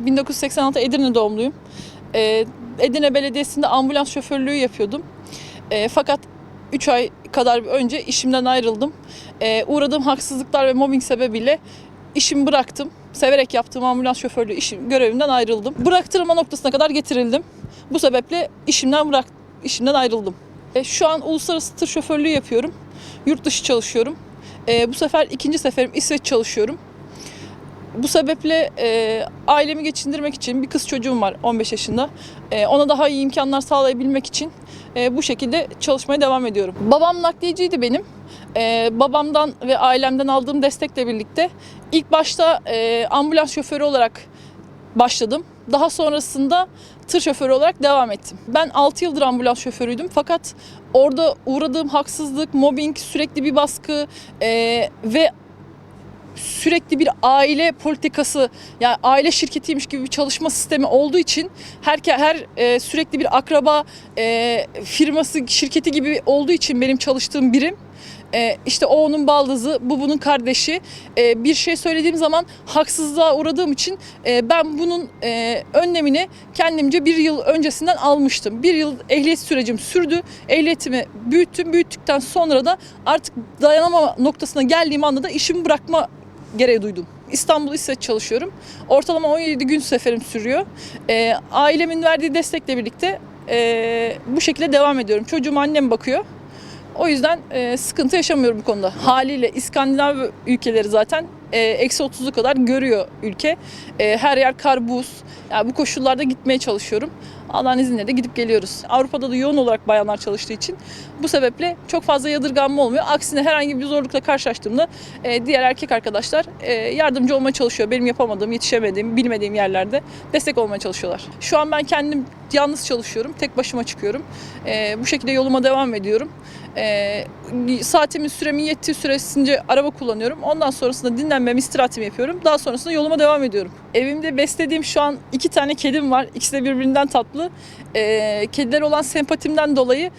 1986 Edirne doğumluyum. Ee, Edirne Belediyesi'nde ambulans şoförlüğü yapıyordum. Ee, fakat 3 ay kadar önce işimden ayrıldım. Ee, uğradığım haksızlıklar ve mobbing sebebiyle işimi bıraktım. Severek yaptığım ambulans şoförlüğü işim, görevimden ayrıldım. Bıraktırma noktasına kadar getirildim. Bu sebeple işimden bırak işimden ayrıldım. E, şu an uluslararası tır şoförlüğü yapıyorum. Yurt dışı çalışıyorum. E, bu sefer ikinci seferim İsveç çalışıyorum. Bu sebeple e, ailemi geçindirmek için bir kız çocuğum var 15 yaşında. E, ona daha iyi imkanlar sağlayabilmek için e, bu şekilde çalışmaya devam ediyorum. Babam nakliyeciydi benim. E, babamdan ve ailemden aldığım destekle birlikte ilk başta e, ambulans şoförü olarak başladım. Daha sonrasında tır şoförü olarak devam ettim. Ben 6 yıldır ambulans şoförüydüm fakat orada uğradığım haksızlık, mobbing, sürekli bir baskı e, ve sürekli bir aile politikası yani aile şirketiymiş gibi bir çalışma sistemi olduğu için her her e, sürekli bir akraba e, firması şirketi gibi olduğu için benim çalıştığım birim e, işte o onun baldızı, bu bunun kardeşi. E, bir şey söylediğim zaman haksızlığa uğradığım için e, ben bunun e, önlemini kendimce bir yıl öncesinden almıştım. Bir yıl ehliyet sürecim sürdü. Ehliyetimi büyüttüm. Büyüttükten sonra da artık dayanamama noktasına geldiğim anda da işimi bırakma gereği duydum. İstanbul İsveç çalışıyorum. Ortalama 17 gün seferim sürüyor. E, ailemin verdiği destekle birlikte e, bu şekilde devam ediyorum. Çocuğuma annem bakıyor. O yüzden e, sıkıntı yaşamıyorum bu konuda. Haliyle İskandinav ülkeleri zaten e, eksi 30'u kadar görüyor ülke. E, her yer kar, buz. Yani bu koşullarda gitmeye çalışıyorum. Allah'ın izniyle de gidip geliyoruz. Avrupa'da da yoğun olarak bayanlar çalıştığı için bu sebeple çok fazla yadırganma olmuyor. Aksine herhangi bir zorlukla karşılaştığımda e, diğer erkek arkadaşlar e, yardımcı olmaya çalışıyor. Benim yapamadığım, yetişemediğim, bilmediğim yerlerde destek olmaya çalışıyorlar. Şu an ben kendim yalnız çalışıyorum. Tek başıma çıkıyorum. E, bu şekilde yoluma devam ediyorum. E, saatimin süremin yettiği süresince araba kullanıyorum. Ondan sonrasında dinlenmem, istirahatimi yapıyorum. Daha sonrasında yoluma devam ediyorum. Evimde beslediğim şu an iki tane kedim var. İkisi de birbirinden tatlı. E, kediler olan sempatimden dolayı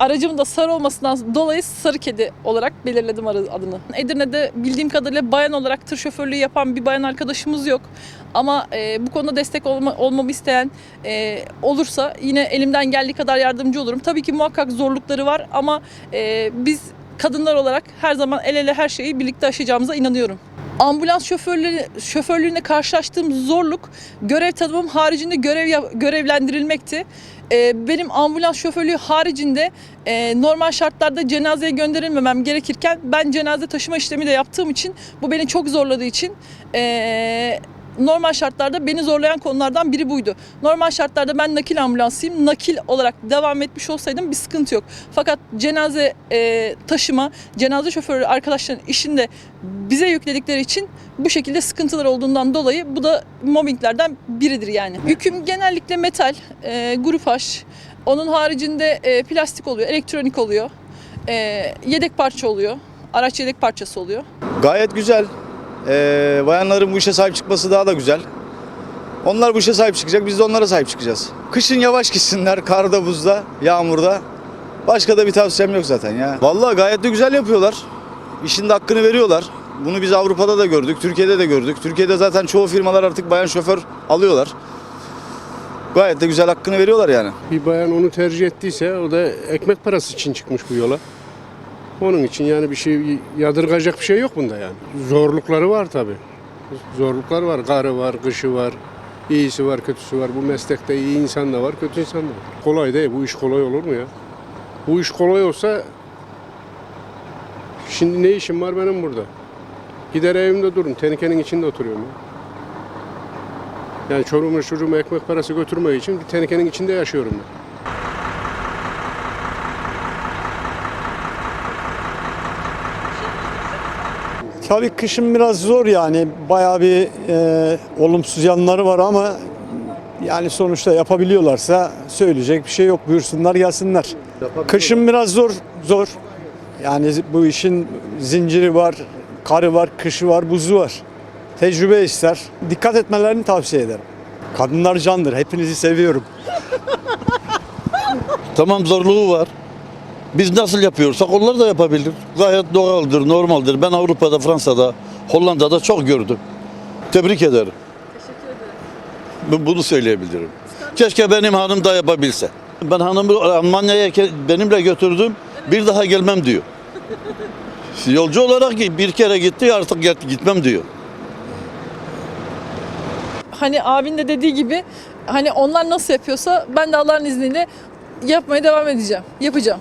aracımın da sarı olmasından dolayı sarı kedi olarak belirledim adını. Edirne'de bildiğim kadarıyla bayan olarak tır şoförlüğü yapan bir bayan arkadaşımız yok. Ama e, bu konuda destek olma, olmamı isteyen e, olursa yine elimden geldiği kadar yardımcı olurum. Tabii ki muhakkak zorlukları var ama e, biz kadınlar olarak her zaman el ele her şeyi birlikte aşacağımıza inanıyorum. Ambulans şoförleri şoförlüğüne karşılaştığım zorluk görev tanımım haricinde görev görevlendirilmekti. Ee, benim ambulans şoförlüğü haricinde e, normal şartlarda cenazeye gönderilmemem gerekirken ben cenaze taşıma işlemi de yaptığım için bu beni çok zorladığı için e, normal şartlarda beni zorlayan konulardan biri buydu. Normal şartlarda ben nakil ambulansıyım. Nakil olarak devam etmiş olsaydım bir sıkıntı yok. Fakat cenaze e, taşıma, cenaze şoförü arkadaşların işinde bize yükledikleri için bu şekilde sıkıntılar olduğundan dolayı bu da mobbinglerden biridir yani. Yüküm genellikle metal, e, grup H. Onun haricinde e, plastik oluyor, elektronik oluyor. E, yedek parça oluyor. Araç yedek parçası oluyor. Gayet güzel. Ee, bayanların bu işe sahip çıkması daha da güzel. Onlar bu işe sahip çıkacak, biz de onlara sahip çıkacağız. Kışın yavaş gitsinler, karda, buzda, yağmurda. Başka da bir tavsiyem yok zaten ya. Vallahi gayet de güzel yapıyorlar. İşin de hakkını veriyorlar. Bunu biz Avrupa'da da gördük, Türkiye'de de gördük. Türkiye'de zaten çoğu firmalar artık bayan şoför alıyorlar. Gayet de güzel hakkını veriyorlar yani. Bir bayan onu tercih ettiyse o da ekmek parası için çıkmış bu yola. Onun için yani bir şey yadırgayacak bir şey yok bunda yani. Zorlukları var tabi. Zorluklar var. Karı var, kışı var. İyisi var, kötüsü var. Bu meslekte iyi insan da var, kötü insan da var. Kolay değil. Bu iş kolay olur mu ya? Bu iş kolay olsa şimdi ne işim var benim burada? Gider evimde durun. Tenikenin içinde oturuyorum ya. Yani çoruğuma çocuğuma ekmek parası götürmek için bir tenikenin içinde yaşıyorum ben. Tabii kışın biraz zor yani bayağı bir e, olumsuz yanları var ama yani sonuçta yapabiliyorlarsa söyleyecek bir şey yok buyursunlar gelsinler. Kışın biraz zor zor yani bu işin zinciri var, karı var, kışı var, buzu var. Tecrübe ister. Dikkat etmelerini tavsiye ederim. Kadınlar candır. Hepinizi seviyorum. Tamam zorluğu var. Biz nasıl yapıyorsak onlar da yapabilir. Gayet doğaldır, normaldir. Ben Avrupa'da, Fransa'da, Hollanda'da çok gördüm. Tebrik ederim. Ben bunu söyleyebilirim. Keşke benim hanım da yapabilse. Ben hanımı Almanya'ya benimle götürdüm. Bir daha gelmem diyor. Yolcu olarak bir kere gitti artık git- gitmem diyor. Hani abin de dediği gibi hani onlar nasıl yapıyorsa ben de Allah'ın izniyle yapmaya devam edeceğim. Yapacağım.